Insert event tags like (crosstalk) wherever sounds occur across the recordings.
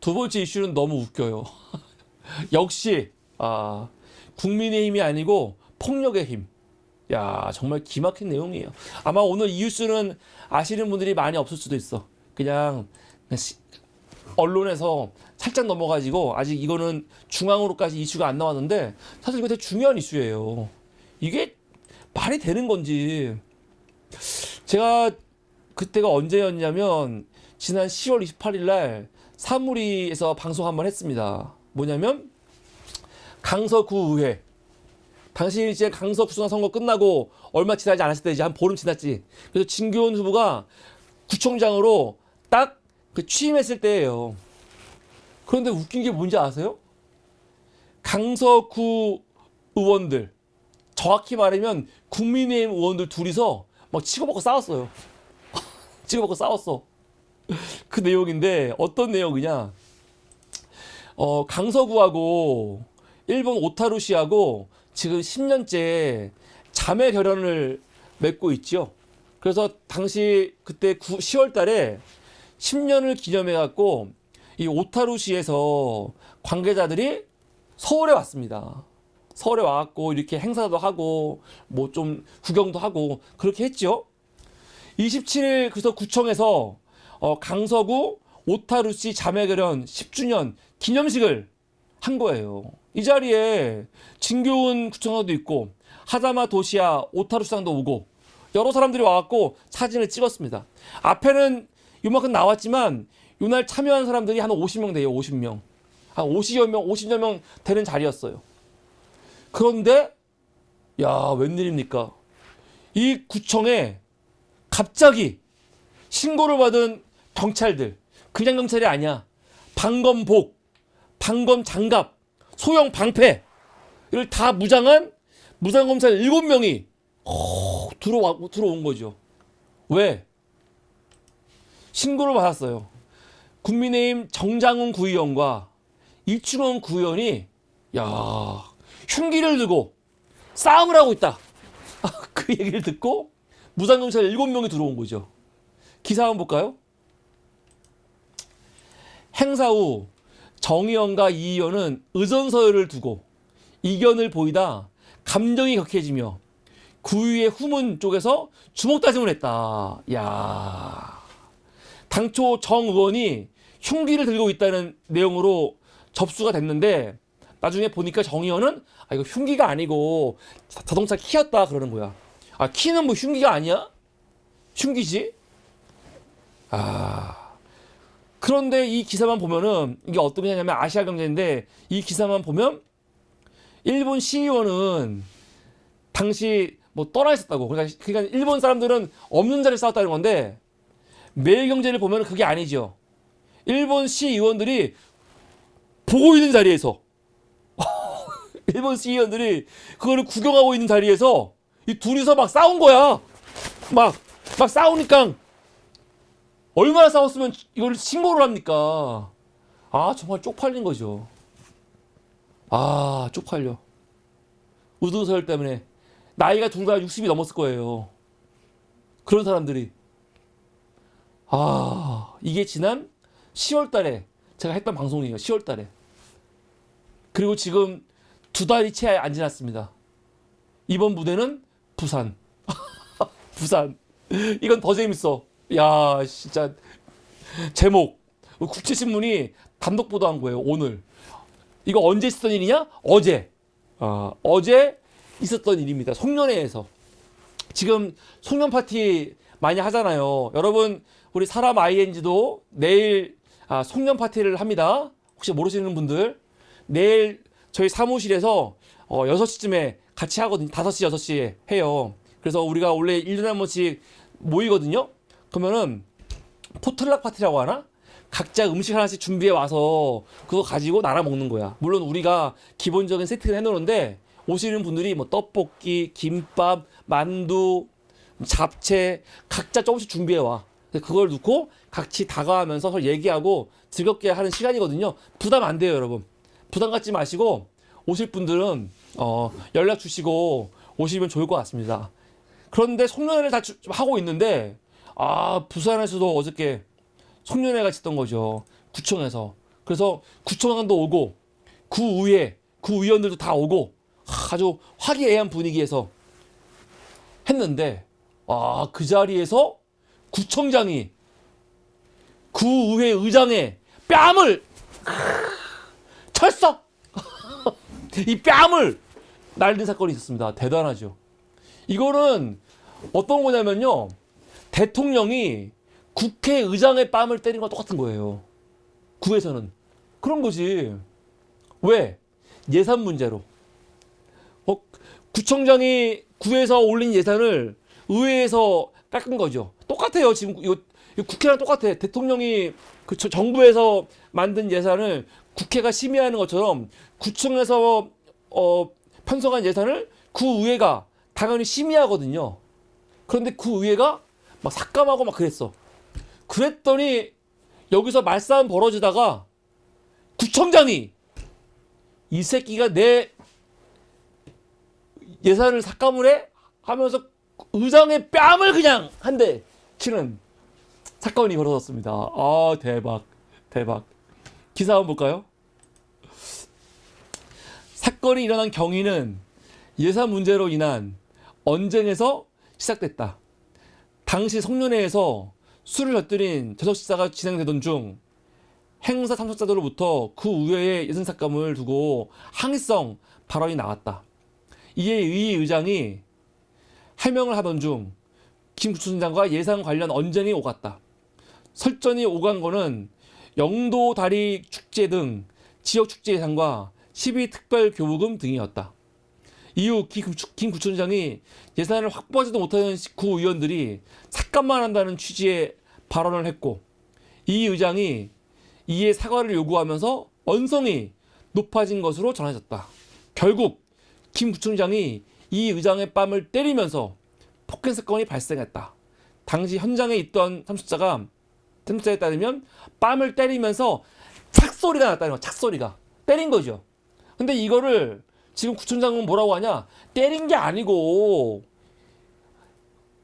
두 번째 이슈는 너무 웃겨요. (laughs) 역시 아, 국민의힘이 아니고 폭력의 힘. 야 정말 기막힌 내용이에요. 아마 오늘 이 뉴스는 아시는 분들이 많이 없을 수도 있어. 그냥 시- 언론에서 살짝 넘어가지고 아직 이거는 중앙으로까지 이슈가 안 나왔는데 사실 이거 되게 중요한 이슈예요. 이게 말이 되는 건지 제가 그때가 언제였냐면 지난 10월 28일 날 사무리에서 방송 한번 했습니다. 뭐냐면 강서구의회 당시 이제 강서 구청장 선거 끝나고 얼마 지나지 않았을 때 이제 한 보름 지났지. 그래서 진교훈 후보가 구청장으로 딱 그 취임했을 때예요. 그런데 웃긴 게 뭔지 아세요? 강서구 의원들 정확히 말하면 국민의힘 의원들 둘이서 막 치고받고 싸웠어요. (laughs) 치고받고 싸웠어. 그 내용인데 어떤 내용이냐? 어, 강서구하고 일본 오타루시하고 지금 10년째 자매 결연을 맺고 있죠. 그래서 당시 그때 9, 10월 달에 10년을 기념해 갖고 이 오타루시에서 관계자들이 서울에 왔습니다. 서울에 와갖고 이렇게 행사도 하고 뭐 좀 구경도 하고 그렇게 했죠. 27일 그래서 구청에서 어, 강서구 오타루시 자매결연 10주년 기념식을 한 거예요. 이 자리에 진교훈 구청장도 있고 하다마 도시야 오타루 시장도 오고 여러 사람들이 와갖고 사진을 찍었습니다. 앞에는 요만큼 나왔지만 요날 참여한 사람들이 한 50명 돼요. 50명. 한 50여 명, 50여 명 되는 자리였어요. 그런데 야 웬일입니까? 이 구청에 갑자기 신고를 받은 경찰들 그냥 경찰이 아니야 방검복, 방검 장갑, 소형 방패 이를 다 무장한 무장 검찰 7명이 들어와 들어온 거죠. 왜? 신고를 받았어요. 국민의힘 정장훈 구의원과 이충원 구의원이 야 흉기를 들고 싸움을 하고 있다. (laughs) 그 얘기를 듣고 무장경찰 7명이 들어온 거죠. 기사 한번 볼까요? 행사 후 정의원과 이 의원은 의전서열을 두고 이견을 보이다 감정이 격해지며 구의의 후문 쪽에서 주먹 다짐을 했다. 야 당초 정 의원이 흉기를 들고 있다는 내용으로 접수가 됐는데 나중에 보니까 정 의원은 아 이거 흉기가 아니고 자- 자동차 키였다 그러는 거야. 아 키는 뭐 흉기가 아니야? 흉기지? 아 그런데 이 기사만 보면은 이게 어떤 거냐면 아시아 경제인데 이 기사만 보면 일본 시의원은 당시 뭐 떠나 있었다고 그러니까 그러니까 일본 사람들은 없는 자리에 싸웠다는 건데 매일경제를 보면 그게 아니죠. 일본 시의원들이 보고 있는 자리에서 (laughs) 일본 시의원들이 그거를 구경하고 있는 자리에서 이 둘이서 막 싸운 거야. 막, 막 싸우니까 얼마나 싸웠으면 이걸 신고를 합니까? 아, 정말 쪽팔린 거죠. 아, 쪽팔려. 우등서열 때문에 나이가 둘 다 60이 넘었을 거예요. 그런 사람들이. 아, 이게 지난 10월 달에 제가 했던 방송이에요. 10월 달에. 그리고 지금 두 달이 채 안 지났습니다. 이번 무대는 부산. (laughs) 부산. 이건 더 재밌어. 야, 진짜 제목 국제신문이 단독 보도한 거예요. 오늘. 이거 언제 있었던 일이냐? 어제. 아, 어제 있었던 일입니다. 송년회에서. 지금 송년 파티 많이 하잖아요. 여러분, 우리 사람 ING도 내일 아, 송년 파티를 합니다. 혹시 모르시는 분들 내일 저희 사무실에서 어, 6시쯤에 같이 하거든요. 5시, 6시에 해요. 그래서 우리가 원래 1년에 한 번씩 모이거든요. 그러면은 포틀락 파티라고 하나? 각자 음식 하나씩 준비해 와서 그거 가지고 나눠 먹는 거야. 물론 우리가 기본적인 세팅을 해놓는데 오시는 분들이 뭐 떡볶이, 김밥, 만두, 잡채 각자 조금씩 준비해 와. 그걸 넣고 같이 다가가면서 서로 얘기하고 즐겁게 하는 시간이거든요. 부담 안 돼요, 여러분. 부담 갖지 마시고 오실 분들은 어, 연락 주시고 오시면 좋을 것 같습니다. 그런데 송년회를 다 주- 하고 있는데 아 부산에서도 어저께 송년회가 있었던 거죠. 구청에서. 그래서 구청장도 오고 구의회 구의원들도 다 오고 아주 화기애애한 분위기에서 했는데 아 그 자리에서 구청장이 구의회 의장의 뺨을 (laughs) 철썩 (laughs) 이 뺨을 날린 사건이 있었습니다. 대단하죠. 이거는 어떤 거냐면요. 대통령이 국회의장의 뺨을 때린 거랑 똑같은 거예요. 구에서는. 그런 거지. 왜? 예산 문제로. 어, 구청장이 구에서 올린 예산을 의회에서 깎은 거죠. 똑같아요. 지금 이거, 이거 국회랑 똑같아. 대통령이 그 저- 정부에서 만든 예산을 국회가 심의하는 것처럼 구청에서 어, 편성한 예산을 구의회가 당연히 심의하거든요. 그런데 구의회가 막 삭감하고 막 그랬어. 그랬더니 여기서 말싸움 벌어지다가 구청장이 이 새끼가 내 예산을 삭감을 해 하면서 의장의 뺨을 그냥 한 대 치는 사건이 벌어졌습니다. 아 대박 대박. 기사 한번 볼까요? 사건이 일어난 경위는 예산 문제로 인한 언쟁에서 시작됐다. 당시 성년회에서 술을 곁들인 저녁 식사가 진행되던 중 행사 참석자들로부터 그 우회의 예산 삭감을 두고 항의성 발언이 나왔다. 이에 의 의장이 해명을 하던 중김 구청장과 예산 관련 언쟁이 오갔다. 설전이 오간 거는 영도 다리 축제 등 지역 축제 예산과 12 특별 교부금 등이었다. 이후 김, 구청- 김 구청장이 예산을 확보하지도 못하는 구의원들이 삭감만 한다는 취지의 발언을 했고 이 의장이 이에 사과를 요구하면서 언성이 높아진 것으로 전해졌다. 결국 김 구청장이 이 의장의 뺨을 때리면서 폭행 사건이 발생했다. 당시 현장에 있던 참석자가 참석자에 따르면 뺨을 때리면서 착소리가 났다는 거야. 착소리가 때린 거죠. 근데 이거를 지금 구청장은 뭐라고 하냐? 때린 게 아니고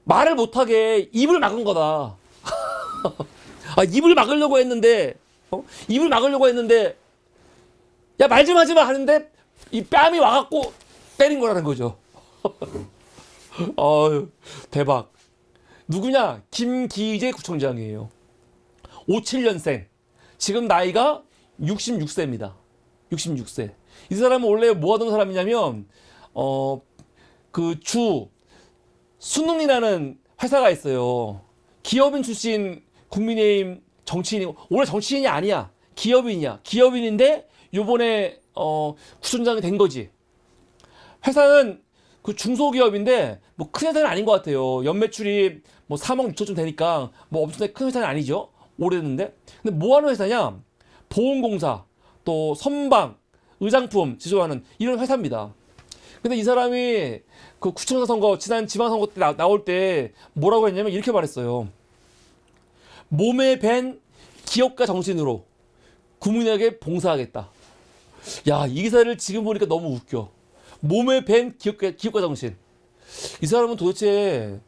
말을 못하게 입을 막은 거다. (laughs) 아, 입을 막으려고 했는데 어? 입을 막으려고 했는데 야 말 좀 하지 마 하는데 이 뺨이 와갖고 때린 거라는 거죠. (laughs) 어유 대박. 누구냐? 김기재 구청장이에요. 57년생. 지금 나이가 66세입니다. 66세. 이 사람은 원래 뭐 하던 사람이냐면 어 그 주 수능이라는 회사가 있어요. 기업인 출신 국민의힘 정치인이 원래 정치인이 아니야. 기업인이야. 기업인인데 요번에 어 구청장이 된 거지. 회사는 그 중소기업인데 뭐 큰 회사는 아닌 것 같아요. 연매출이 뭐 3억 6천쯤 되니까 뭐 엄청나게 큰 회사는 아니죠. 오래됐는데. 근데 뭐 하는 회사냐? 보험공사, 또 선방, 의장품 제조하는 이런 회사입니다. 근데 이 사람이 그 구청장 선거 지난 지방선거 때 나, 나올 때 뭐라고 했냐면 이렇게 말했어요. 몸에 밴 기업가 정신으로 국민에게 봉사하겠다. 야, 이 기사를 지금 보니까 너무 웃겨. 몸에 밴 기업가, 기업가 정신. 이 사람은 도대체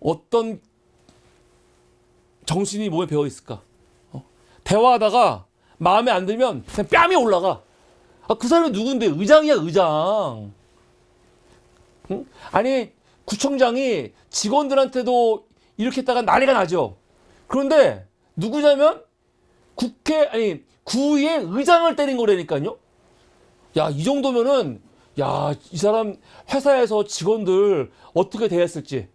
어떤 정신이 몸에 배어 있을까? 어? 대화하다가 마음에 안 들면 그냥 뺨이 올라가. 아, 그 사람이 누군데? 의장이야, 의장. 응? 아니, 구청장이 직원들한테도 이렇게 했다가 난리가 나죠. 그런데 누구냐면 국회, 아니, 구의 의장을 때린 거라니까요. 야, 이 정도면은, 야, 이 사람 회사에서 직원들 어떻게 대했을지,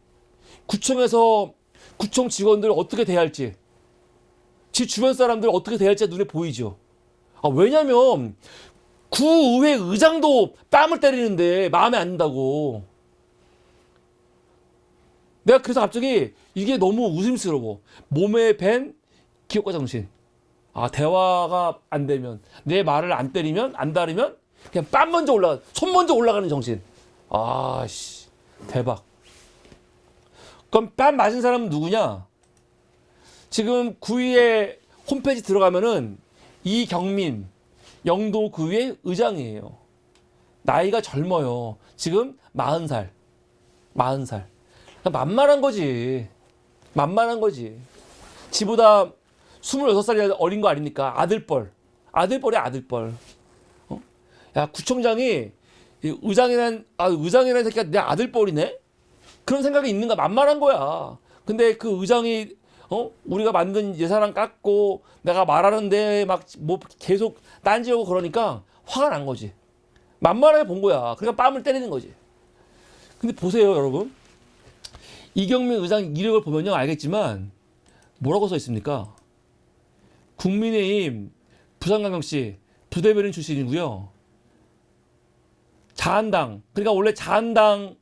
구청에서 구청 직원들 어떻게 대할지, 지 주변 사람들 어떻게 대할지 눈에 보이죠. 아, 왜냐면, 구의회 의장도 뺨을 때리는데 마음에 안 든다고. 내가 그래서 갑자기 이게 너무 웃음스러워. 몸에 밴 기업가 정신. 아, 대화가 안 되면, 내 말을 안 때리면, 안 다르면, 그냥 뺨 먼저 올라가, 손 먼저 올라가는 정신. 아, 씨. 대박. 그럼 뺨 맞은 사람은 누구냐? 지금 구의회 홈페이지 들어가면은 이경민 영도 구의회 의장이에요. 나이가 젊어요. 지금 40살. 40살. 만만한 거지. 만만한 거지. 지보다 26살이 어린 거 아닙니까? 아들뻘. 아들뻘이 아들뻘. 어? 야 구청장이 이 의장이란 아 의장이라는 새끼가 내 아들뻘이네. 그런 생각이 있는가 만만한 거야. 근데 그 의장이 어 우리가 만든 예산안 깎고 내가 말하는데 막 뭐 계속 딴지하고 그러니까 화가 난 거지. 만만하게 본 거야. 그러니까 뺨을 때리는 거지. 근데 보세요, 여러분. 이경민 의장 이력을 보면요 알겠지만 뭐라고 써 있습니까? 국민의힘 부산광역시 부대변인 출신이고요. 자한당 그러니까 원래 자한당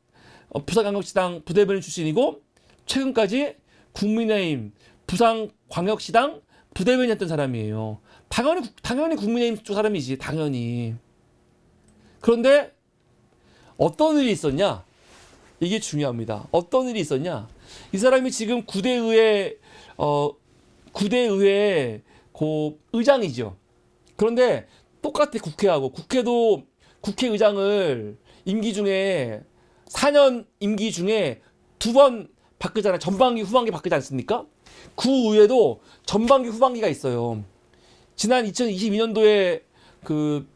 어, 부산광역시당 부대변인 출신이고 최근까지 국민의힘 부산광역시당 부대변인이었던 사람이에요. 당연히 당연히 국민의힘 쪽 사람이지 당연히. 그런데 어떤 일이 있었냐? 이게 중요합니다. 어떤 일이 있었냐? 이 사람이 지금 구대의회 어 구대의회 고 의장이죠. 그런데 똑같아 국회하고 국회도 국회의장을 임기 중에 4년 임기 중에 두 번 바꾸잖아요. 전반기 후반기 바꾸지 않습니까? 구의회도 전반기 후반기가 있어요. 지난 2022년도에 그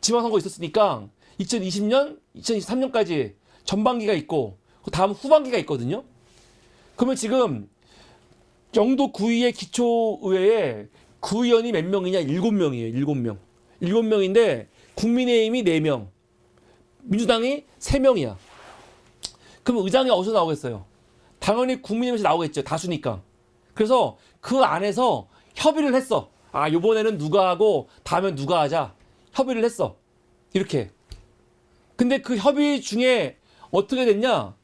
지방선거 있었으니까 2020년, 2023년까지 전반기가 있고 그 다음 후반기가 있거든요. 그러면 지금 영도 구의회 기초의회에 구의원이 몇 명이냐? 7명이에요. 7명. 7명인데 국민의힘이 4명, 민주당이 3명이야. 그럼 의장이 어디서 나오겠어요? 당연히 국민의힘에서 나오겠죠. 다수니까. 그래서 그 안에서 협의를 했어. 아, 요번에는 누가 하고 다음엔 누가 하자. 협의를 했어. 이렇게. 근데 그 협의 중에 어떻게 됐냐?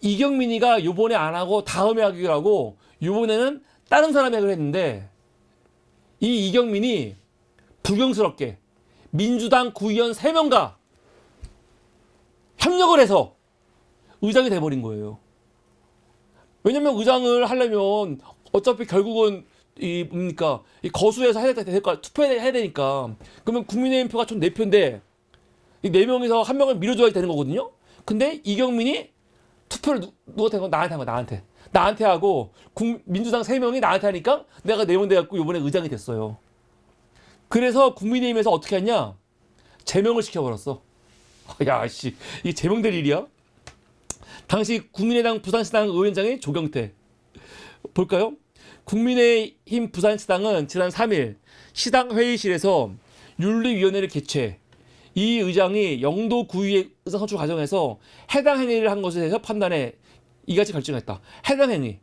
이경민이가 요번에 안 하고 다음에 하기로 하고 요번에는 다른 사람이 하기로 했는데 이 이경민이 불경스럽게 민주당 구의원 3명과 협력을 해서 의장이 돼버린 거예요. 왜냐면 의장을 하려면 어차피 결국은 이 뭡니까 이 거수해서 해야 될까 투표해야 되니까 그러면 국민의힘 표가 총 4표인데 이 4명에서 한 명을 밀어줘야 되는 거거든요. 근데 이경민이 투표를 누, 누구한테 한 거? 나한테 한 거, 나한테. 나한테 하고, 국, 민주당 3명이 나한테 하니까 내가 내면 돼갖고 요번에 의장이 됐어요. 그래서 국민의힘에서 어떻게 했냐? 제명을 시켜버렸어. 야, 씨. 이게 제명될 일이야? 당시 국민의당 부산시당 의원장이 조경태. 볼까요? 국민의힘 부산시당은 지난 3일 시당 회의실에서 윤리위원회를 개최. 이 의장이 영도 구의회 의장 선출 과정에서 해당 행위를 한 것에 대해서 판단해 이같이 결정했다. 해당 행위.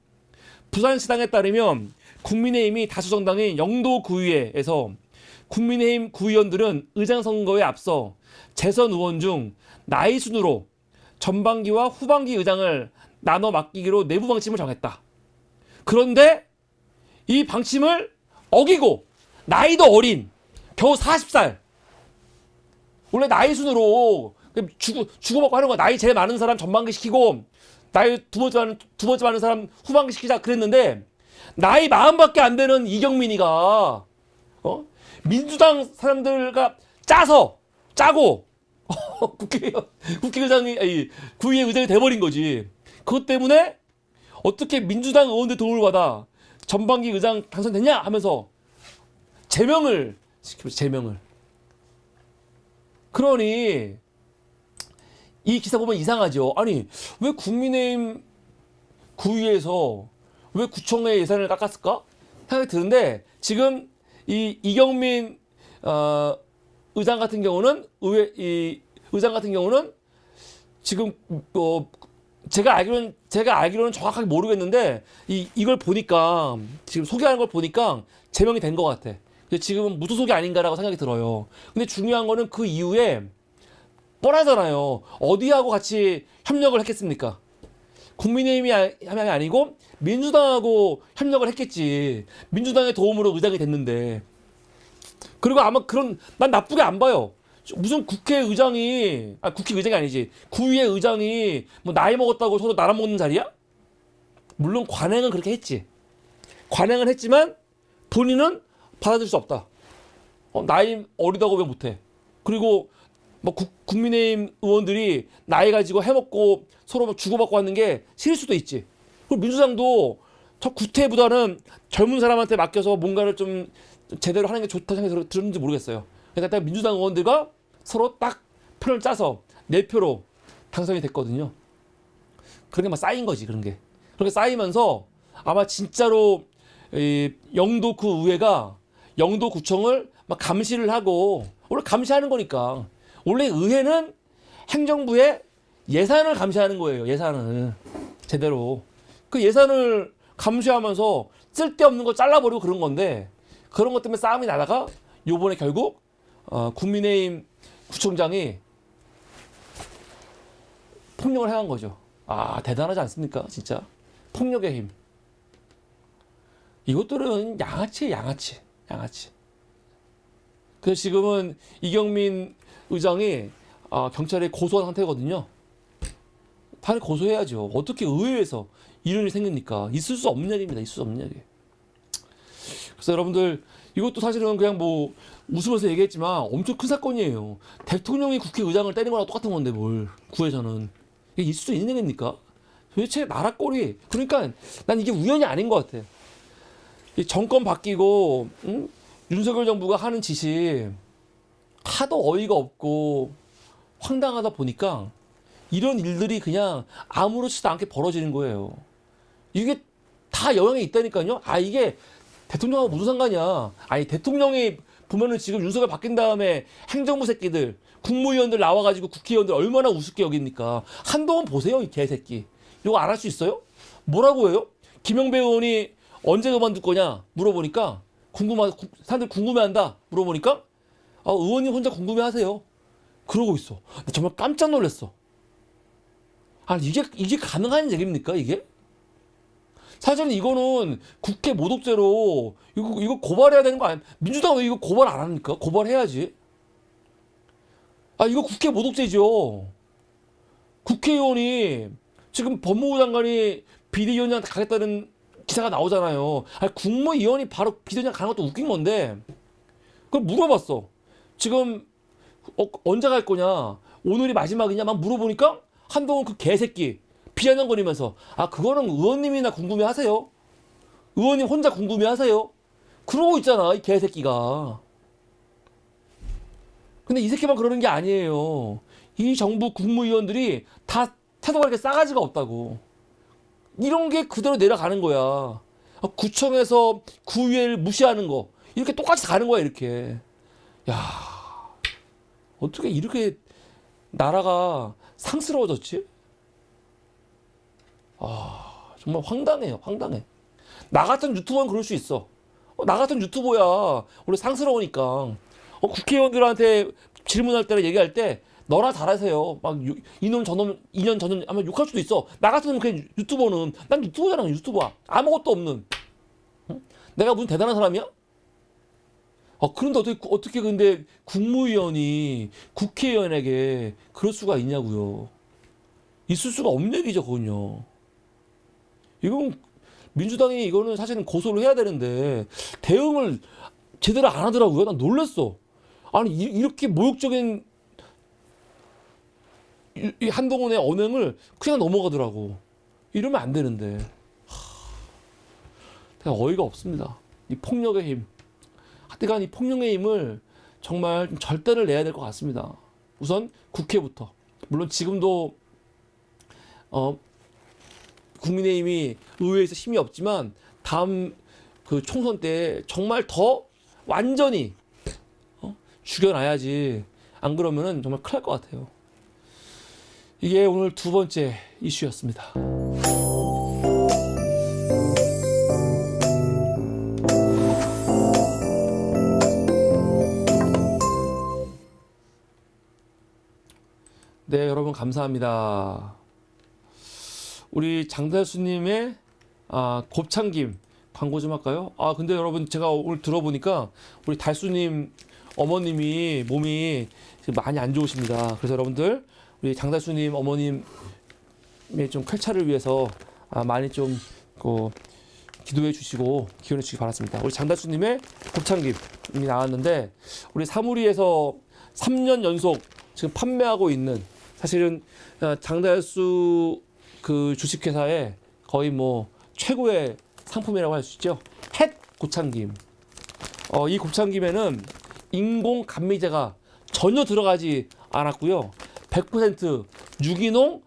부산시당에 따르면 국민의힘이 다수 정당인 영도 구의회에서 국민의힘 구의원들은 의장 선거에 앞서 재선 의원 중 나이 순으로 전반기와 후반기 의장을 나눠 맡기기로 내부 방침을 정했다. 그런데 이 방침을 어기고 나이도 어린 겨우 40살 원래 나이 순으로 주고 주고받고 하는 거야. 나이 제일 많은 사람 전반기 시키고 나이 두 번째 많은 두 번째 많은 사람 후반기 시키자 그랬는데 나이 마음밖에 안 되는 이경민이가 어 민주당 사람들과 짜서 짜고 (laughs) 국회 국회의장이 아니 구의회 의장이 돼버린 거지. 그것 때문에 어떻게 민주당 의원들 도움을 받아 전반기 의장 당선됐냐 하면서 제명을 시켜 제명을. 그러니 이 기사 보면 이상하죠. 아니 왜 국민의힘 구의회에서 왜 구청의 예산을 깎았을까 생각이 드는데 지금 이 이경민 어, 의장 같은 경우는 의회 이 의장 같은 경우는 지금 어, 제가 알기로는 제가 알기로는 정확하게 모르겠는데 이 이걸 보니까 지금 소개하는 걸 보니까 제명이 된 것 같아. 근데 지금은 무소속이 아닌가라고 생각이 들어요. 근데 중요한 거는 그 이후에 뻔하잖아요. 어디하고 같이 협력을 했겠습니까? 국민의힘이 아- 아니고 민주당하고 협력을 했겠지. 민주당의 도움으로 의장이 됐는데. 그리고 아마 그런 난 나쁘게 안 봐요. 무슨 국회의장이 아 국회의장이 아니지 구의회 의장이 뭐 나이 먹었다고 서로 나눠 먹는 자리야? 물론 관행은 그렇게 했지. 관행은 했지만 본인은 받아들일 수 없다. 어, 나이 어리다고 왜 못해? 그리고 뭐 국, 국민의힘 의원들이 나이 가지고 해먹고 서로 막 주고받고 하는 게 싫을 수도 있지. 그리고 민주당도 저 구태보다는 젊은 사람한테 맡겨서 뭔가를 좀 제대로 하는 게 좋다 생각이 들- 들었는지 모르겠어요. 그러니까 딱 민주당 의원들과 서로 딱 표를 짜서 네 표로 당선이 됐거든요. 그런 게 막 쌓인 거지 그런 게. 그렇게 쌓이면서 아마 진짜로 이 영도구 의회가 영도구청을 막 감시를 하고 원래 감시하는 거니까 원래 의회는 행정부의 예산을 감시하는 거예요. 예산을 제대로 그 예산을 감시하면서 쓸데없는 거 잘라버리고 그런 건데 그런 것 때문에 싸움이 나다가 요번에 결국 어, 국민의힘 구청장이 폭력을 행한 거죠. 아 대단하지 않습니까? 진짜 폭력의 힘. 이것들은 양아치, 양아치, 양아치. 그래서 지금은 이경민 의장이 아, 경찰에 고소한 상태거든요. 당연히 고소해야죠. 어떻게 의회에서 이런 일이 생깁니까? 있을 수 없는 일입니다. 있을 수 없는 일이. 그래서 여러분들 이것도 사실은 그냥 뭐 웃으면서 얘기했지만 엄청 큰 사건이에요. 대통령이 국회의장을 때린 거랑 똑같은 건데 뭘 구에서는 이게 있을 수 있는 일입니까? 도대체 나라 꼴이 그러니까 난 이게 우연이 아닌 것 같아. 이 정권 바뀌고 응? 윤석열 정부가 하는 짓이 하도 어이가 없고 황당하다 보니까 이런 일들이 그냥 아무렇지도 않게 벌어지는 거예요. 이게 다 영향이 있다니까요. 아 이게 대통령하고 무슨 상관이야? 아니 대통령이 보면은 지금 윤석열 바뀐 다음에 행정부 새끼들 국무위원들 나와가지고 국회의원들 얼마나 우습게 여깁니까? 한동안 보세요 이 개새끼. 이거 안 할 수 있어요? 뭐라고 해요? 김영배 의원이 언제 그만둘 거냐 물어보니까 궁금하 사람들 궁금해한다 물어보니까 아 의원님 혼자 궁금해하세요. 그러고 있어. 나 정말 깜짝 놀랐어. 아니 이게 이게 가능한 얘기입니까 이게? 사실은 이거는 국회 모독죄로 이거 이거 고발해야 되는 거 아니야? 민주당 왜 이거 고발 안 합니까? 고발해야지. 아 이거 국회 모독죄죠. 국회의원이 지금 법무부 장관이 비대위원장한테 가겠다는 기사가 나오잖아요. 아니 국무위원이 바로 비대위원장 가는 것도 웃긴 건데 그걸 물어봤어. 지금 어, 언제 갈 거냐? 오늘이 마지막이냐? 막 물어보니까 한동훈 그 개새끼 비아냥거리면서 아 그거는 의원님이나 궁금해하세요. 의원님 혼자 궁금해하세요. 그러고 있잖아 이 개새끼가. 근데 이 새끼만 그러는 게 아니에요. 이 정부 국무위원들이 다 태도가 이렇게 싸가지가 없다고. 이런 게 그대로 내려가는 거야. 아, 구청에서 구의회를 무시하는 거 이렇게 똑같이 가는 거야 이렇게. 야 어떻게 이렇게 나라가 상스러워졌지? 아 정말 황당해요 황당해 나 같은 유튜버는 그럴 수 있어 어, 나 같은 유튜버야 원래 상스러우니까 어, 국회의원들한테 질문할 때나 얘기할 때 너나 잘하세요 막 유- 이놈 저놈 이년 저놈 아마 욕할 수도 있어 나 같은 그냥 유튜버는 난 유튜버잖아 유튜버야 아무것도 없는 응? 내가 무슨 대단한 사람이야? 아, 그런데 어떻게, 어떻게 근데 국무위원이 국회의원에게 그럴 수가 있냐고요. 있을 수가 없는 얘기죠, 그건요. 이건 민주당이 이거는 사실은 고소를 해야 되는데 대응을 제대로 안 하더라고요. 난 놀랬어. 아니, 이- 이렇게 모욕적인 이- 이 한동훈의 언행을 그냥 넘어가더라고. 이러면 안 되는데. 하, 어이가 없습니다. 이 폭력의 힘. 하여간 이 폭력의 힘을 정말 좀 절대를 내야 될 것 같습니다. 우선 국회부터. 물론 지금도 어 국민의힘이 의회에서 힘이 없지만 다음 그 총선 때 정말 더 완전히 어? 죽여놔야지. 안 그러면은 정말 큰일 날 것 같아요. 이게 오늘 두 번째 이슈였습니다. 네, 여러분 감사합니다. 우리 장달수님의 아, 곱창김 광고 좀 할까요? 아, 근데 여러분 제가 오늘 들어보니까 우리 달수님 어머님이 몸이 많이 안 좋으십니다. 그래서 여러분들 우리 장달수님 어머님의 좀 쾌차를 위해서 아, 많이 좀 그, 기도해 주시고 기원해 주시기 바랍니다. 우리 장달수님의 곱창김이 나왔는데 우리 사무리에서 3년 연속 지금 판매하고 있는 사실은 어, 장달수 그 주식회사의 거의 뭐 최고의 상품이라고 할 수 있죠. 햇 고창김. 어, 이 곱창김에는 인공 감미제가 전혀 들어가지 않았고요. 100% 유기농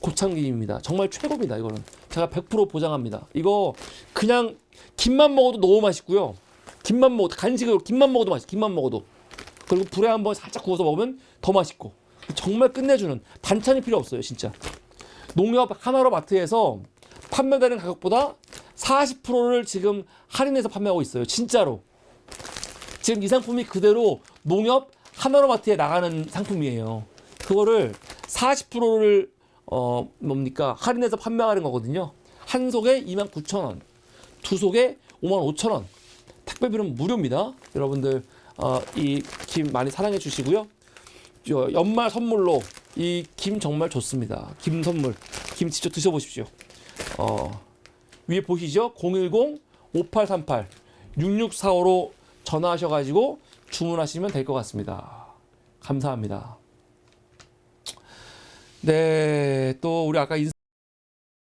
곱창김입니다. 정말 최고입니다. 이거는 제가 100% 보장합니다. 이거 그냥 김만 먹어도 너무 맛있고요. 김만 먹어도 간식으로 김만 먹어도 맛있어. 김만 먹어도 그리고 불에 한번 살짝 구워서 먹으면 더 맛있고 정말 끝내주는 반찬이 필요 없어요. 진짜 농협 하나로 마트에서 판매되는 가격보다 40%를 지금 할인해서 판매하고 있어요. 진짜로. 지금 이 상품이 그대로 농협 하나로마트에 나가는 상품이에요. 그거를 40%를 어 뭡니까 할인해서 판매하는 거거든요. 한 속에 29,000원, 두 속에 55,000원. 택배비는 무료입니다. 여러분들 어, 이김 많이 사랑해 주시고요. 저 연말 선물로 이 김 정말 좋습니다. 김 선물, 김 직접 드셔보십시오. 어, 위에 보시죠? 010-5838-6645로 전화하셔가지고 주문하시면 될 것 같습니다. 감사합니다. 네, 또 우리 아까 인